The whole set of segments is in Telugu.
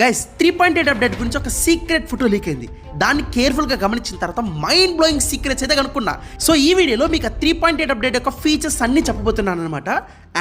Guys three point eight update గురించి ఒక సీక్రెట్ ఫోటో లీక్ అయింది. దాన్ని కేర్ఫుల్గా గమనించిన తర్వాత మైండ్ బ్లోయింగ్ సీక్రెట్స్ అయితే కనుక్కున్నా. సో ఈ వీడియోలో మీకు త్రీ పాయింట్ ఎయిట్ అప్డేట్ యొక్క ఫీచర్స్ అన్ని చెప్పబోతున్నాను అనమాట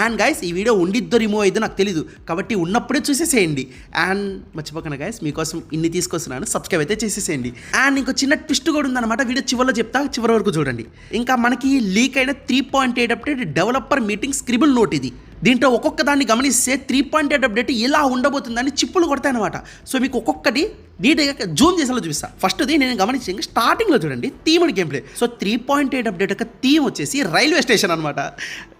అండ్ గైస్ ఈ వీడియో ఉండిద్దో రిమూవ్ అయితే నాకు తెలియదు కాబట్టి ఉన్నప్పుడే చూసేసేయండి. అండ్ మర్చిపోకన గైస్ మీకోసం ఇన్ని తీసుకొస్తున్నాను. సబ్స్క్రైబ్ అయితే చేసేసేయండి. అండ్ ఇంకో చిన్న ట్విస్ట్ కూడా ఉందన్నమాట. వీడియో చివరిలో చెప్తా చివరి వరకు చూడండి. ఇంకా మనకి లీక్ అయిన three point eight update developer meeting scribble note ఇది. దీంట్లో ఒక్కొక్క దాన్ని గమనిస్తే త్రీ పాయింట్ ఎయిట్ అప్డేట్ ఇలా ఉండబోతుందని చిప్పులు కొడతాయి అనమాట సో మీకు ఒక్కొక్కటి నీట్గా జూమ్ చేసేలా చూపిస్తా. ఫస్ట్ది నేను గమనించి స్టార్టింగ్లో చూడండి theme game play so three point eight update యొక్క థీమ్ వచ్చేసి రైల్వే స్టేషన్ అనమాట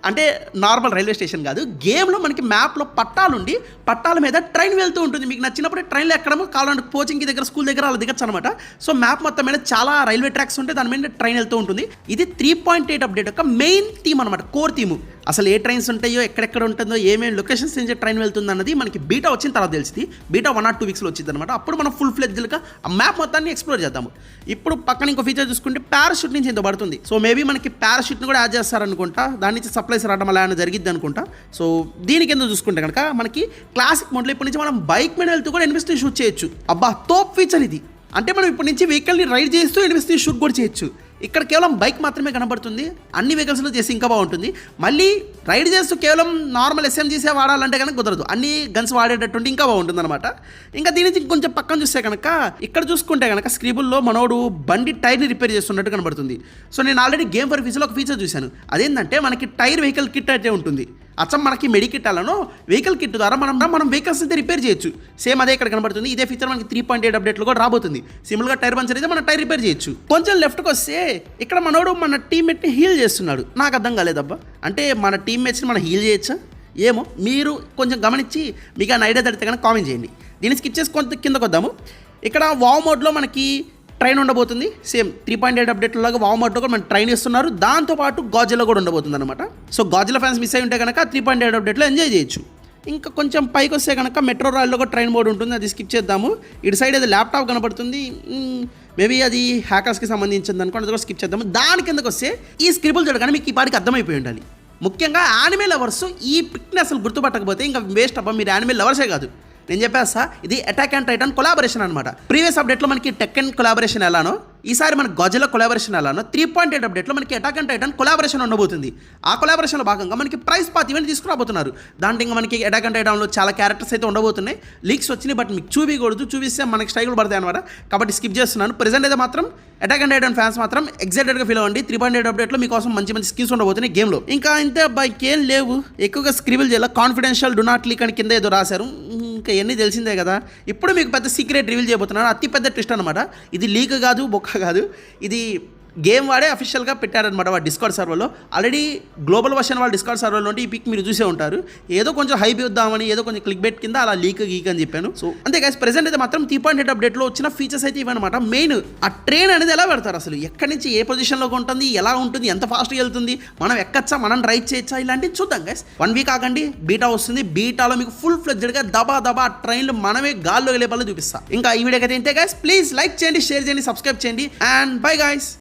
అంటే నార్మల్ రైల్వే స్టేషన్ కాదు గేమ్లో మనకి మ్యాప్లో పట్టాలుండి పట్టాల మీద ట్రైన్ వెళ్తూ ఉంటుంది. మీకు నచ్చినప్పుడు ట్రైన్లో ఎక్కడము కావాలంటే కోచింగ్ దగ్గర స్కూల్ దగ్గర అలా దిగచ్చు అనమాట సో మ్యాప్ మొత్తం మీద చాలా రైల్వే ట్రాక్స్ ఉంటాయి దాని మీద ట్రైన్ వెళ్తూ ఉంటుంది. ఇది త్రీ పాయింట్ ఎయిట్ అప్డేట్ యొక్క మెయిన్ థీమ్ అనమాట కోర్ థీమ్ అసలు ఏ ట్రైన్స్ ఉంటాయో ఎక్కడెక్కడ ఉంటుందో ఏమేమి లొకేషన్స్ నుంచి ట్రైన్ వెళ్తుంది అన్నది మనకి బీటా వచ్చిన తర్వాత తెలిసింది. బీటా వన్ ఆర్ టూ వీక్స్లో వచ్చింది అనమాట అప్పుడు మనం ఫుల్ ఫ్లెడ్జ్గా ఆ మ్యాప్ మొత్తాన్ని ఎక్స్ప్లోర్ చేద్దాము. ఇప్పుడు పక్కన ఇంకో ఫీచర్ చూసుకుంటే పారాషూట్ నుంచి ఎంత పడుతుంది. సో మేబీ మనకి పారాషూట్ని కూడా యాడ్ చేస్తారనుకుంటా. దాని నుంచి సప్లైస్ రావడం అలా అని జరిగిద్ది అనుకుంటా. సో దీనికి ఎందుకు చూసుకుంటే కనుక మనకి క్లాసిక్ మోడ్లో ఇప్పటి నుంచి మనం బైక్ మీద వెళ్తూ కూడా ఇన్వెస్టింగ్ షూట్ చేయొచ్చు. అబ్బా తోప్ ఫీచర్ ఇది. అంటే మనం ఇప్పటి నుంచి వెహికల్ని రైడ్ చేస్తూ ఇన్వెస్టింగ్ షూట్ కూడా చేయొచ్చు. ఇక్కడ కేవలం బైక్ మాత్రమే కనబడుతుంది. అన్ని వెహికల్స్లో చేసి ఇంకా బాగుంటుంది. మళ్ళీ రైడ్ చేస్తూ కేవలం నార్మల్ ఎస్ఎంజీసే వాడాలంటే కనుక కుదరదు. అన్ని గన్స్ వాడేటటువంటి ఇంకా బాగుంటుంది అనమాట ఇంకా దీని నుంచి కొంచెం పక్కన చూస్తే కనుక ఇక్కడ చూసుకుంటే కనుక స్క్రీబుల్లో మనోడు బండి టైర్ని రిపేర్ చేస్తున్నట్టు కనబడుతుంది. సో నేను ఆల్రెడీ గేమ్ ఫర్ ఫీజులో ఒక ఫీచర్ చూశాను. అదేంటంటే మనకి టైర్ వెహికల్ కిట్ అయితే ఉంటుంది. అచ్చం మనకి మెడికిట్ అలానో వెహికల్ కిట్ ద్వారా మనం మనం వెహికల్స్ అయితే రిపేర్ చేయొచ్చు. సేమ్ అదే ఇక్కడ కనబడుతుంది. ఇదే ఫీచర్ మనకి త్రీ పాయింట్ ఎయిట్ అప్డేట్లో కూడా రాబోతుంది. సింపుల్గా టైర్ పంచర్ అయితే మనం టైర్ రిపేర్ చేయొచ్చు. కొంచెం లెఫ్ట్కి వస్తే ఇక్కడ మనోడు మన టీమ్మేట్ని హీల్ చేస్తున్నాడు. నాకు అర్థం కాలేదబ్బా. అంటే మన టీమ్మేట్స్ని మనం హీల్ చేయొచ్చా? ఏమో. మీరు కొంచెం గమనించి మీకు ఆ ఐడియా తడితే కనుక కామెంట్ చేయండి. దీన్ని స్కిప్ చేసి కొంత కిందకు వద్దాము. ఇక్కడ వావ్ మోడ్లో మనకి ట్రైన్ ఉండబోతుంది. Same three point eight update లాగా వామర్ట్లో కూడా మనం ట్రైన్ ఇస్తున్నారు దాంతోపాటు గాజులో కూడా ఉండబోతుంది అనమాట సో గాజుల ఫ్యాన్స్ మిస్ అయి ఉంటే కనుక త్రీ పాయింట్ ఎయిట్ అప్డేట్లో ఎంజాయ్ చేయొచ్చు. ఇంకా కొంచెం పైకి వస్తే కనుక మెట్రో రైల్లో ఒక ట్రైన్ బోర్డు ఉంటుంది అది స్కిప్ చేద్దాము. ఇటు సైడ్ ఏదో ల్యాప్టాప్ కనబడుతుంది. మేబీ అది హ్యాకర్స్కి సంబంధించింది అనుకోండి అది కూడా స్కిప్ చేద్దాము. దాని కిందకు వస్తే ఈ స్క్రిబుల్ చూడగానే మీకు ఈ పాటికి అర్థమైపోయి ఉండాలి. ముఖ్యంగా యానిమే లవర్స్ ఈ పిక్ని అసలు గుర్తుపట్టకపోతే ఇంకా వేస్ట్ అబ్బా మీరు యానిమే లవర్సే కాదు. నేను చెప్పేస్తా ఇది అటాక్ అండ్ టైటన్ కొలాబరేషన్ అనమాట ప్రీవియస్ అప్డేట్లో మనకి టెక్ అండ్ కొలాబరేషన్ ఎలానో ఈసారి మనకి గజల కొలాబరేషన్ ఎలానో త్రీ పాయింట్ ఎయిట్ అప్డేట్లో మనకి అటాక్ అండ్ టైటన్ కొలాబరేషన్ ఉండబోతుంది. ఆ కొలాబరేషన్లో భాగంగా మనకి ప్రైస్ పాత్ ఈవెంట్ తీసుకురాబోతున్నారు. దాంట్లో ఇంకా మనకి అటాక్ అండ్ టైటన్లో చాలా క్యారెక్టర్స్ అయితే ఉండబోతున్నాయి. లీక్స్ వచ్చినాయి బట్ మీకు చూపించకూడదు చూపిస్తే మనకి స్టైల్ పడతాయి అనమాట కాబట్టి స్కిప్ చేస్తున్నాను. ప్రజెంట్ అయితే మాత్రం అటాక్ అండ్ టైటన్ ఫ్యాన్స్ మాత్రం ఎగ్జైటెడ్గా ఫీల్ అవ్వండి. త్రీ పాయింట్ ఎయిట్ అప్డేట్లో మీకోసం మంచి మంచి స్కిల్స్ ఉండబోతున్నాయి గేమ్లో ఇంకా ఇంతే బైక్ ఏం లేవు. ఎక్కువగా స్క్రిబుల్ చేయాలి? కాన్ఫిడెన్షియల్ డు నాట్ లీక్ అని కింద ఏదో రాశారు. ఇంకా ఇవన్నీ తెలిసిందే కదా. ఇప్పుడు మీకు పెద్ద సీక్రెట్ రివీల్ చేయబోతున్నాను. అతి పెద్ద ట్విస్ట్ అనమాట ఇది లీక్ కాదు బొక్క కాదు. ఇది గేమ్ వాడే అఫీషియల్గా పెట్టారనమాట వాడు డిస్కౌంట్ సర్వర్లో ఆల్రెడీ గ్లోబల్ వర్షన్ వాళ్ళ డిస్కౌంట్ సర్వర్లో ఉంటే ఈ పిక్ మీరు చూసే ఉంటారు. ఏదో కొంచెం హైప్ ఇద్దామని ఏదో కొంచెం క్లిక్ బెట్ కింద అలా లీక్ గీక్ అని చెప్పాను. సో అంతే గైస్ ప్రెసెంట్ అయితే మాత్రం త్రీ పాయింట్ ఎయిట్ అప్డేట్లో వచ్చిన ఫీచర్స్ అయితే ఇవన్నమాట మెయిన్ ఆ ట్రైన్ అనేది ఎలా పెడతారు అసలు? ఎక్కడి నుంచి ఏ పొజిషన్లోకి ఉంటుంది? ఎలా ఉంటుంది? ఎంత ఫాస్ట్గా వెళ్తుంది? మనం ఎక్కచ్చా? మనం రైడ్ చేయొచ్చా? ఇలాంటివి చూద్దాం గైస్ వన్ వీక్ ఆగండి బీటా వస్తుంది. బీటాలో మీకు ఫుల్ ఫ్లెడ్జెడ్గా దబా దబా ట్రైన్లు మనమే గాల్లో వెళ్ళే పనులు చూపిస్తా. ఇంకా ఈ వీడియోకి అయితే ఇంతే గైస్ ప్లీజ్ లైక్ చేయండి షేర్ చేయండి సబ్స్క్రైబ్ చేయండి. And bye guys